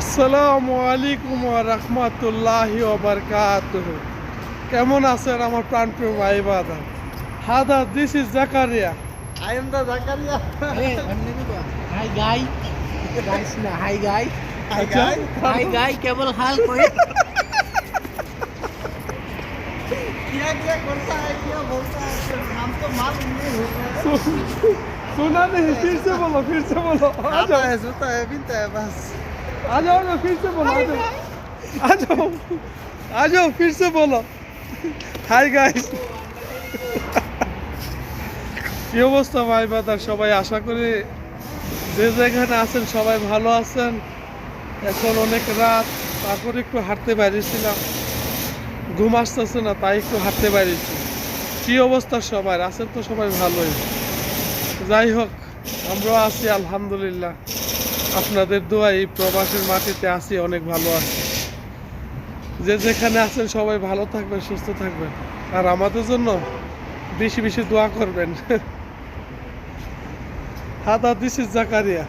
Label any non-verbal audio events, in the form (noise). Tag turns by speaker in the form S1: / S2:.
S1: আসসালামু আলাইকুম রহমতুল্লাহি ওবরকাতুহ কেমন আছেন আমার প্রাণপ্রিয় ভাই বাদা হাদা this is Zakaria
S2: I am the Zakaria.
S3: Hi guy guys না hi guy
S2: Hi guys.
S3: Hi guy কেবল হাল করে
S2: क्या क्या करता है क्या बोलता है नाम तो मालूम नहीं होता है
S1: सुना नहीं फिर से बोलो फिर से बोलो आ
S2: आता
S1: जाओ
S2: है सोता है पीता है बस
S1: आ जाओ ना फिर से बोलो आ जाओ आ जाओ आ जाओ फिर से बोलो হাই গাইস কি অবস্থা ভাই বাদার সবাই আশা করি যে যেখানে আছেন সবাই ভালো আছেন এখন অনেক রাত তারপরে একটু হাঁটতে বেরিয়েছিলাম ঘুম আসতেছে না তাই একটু হাঁটতে বেরিয়েছি কি অবস্থা সবার আছেন তো সবাই ভালোই যাই হোক আমরাও আছি আলহামদুলিল্লাহ আপনাদের দোয়া এই প্রবাসের মাটিতে আছি, অনেক ভালো আছে। যে যেখানে আছেন সবাই ভালো থাকবেন, সুস্থ থাকবেন। আর আমাদের জন্য বেশি বেশি দোয়া করবেন। (laughs) হাদা দিস জাকারিয়া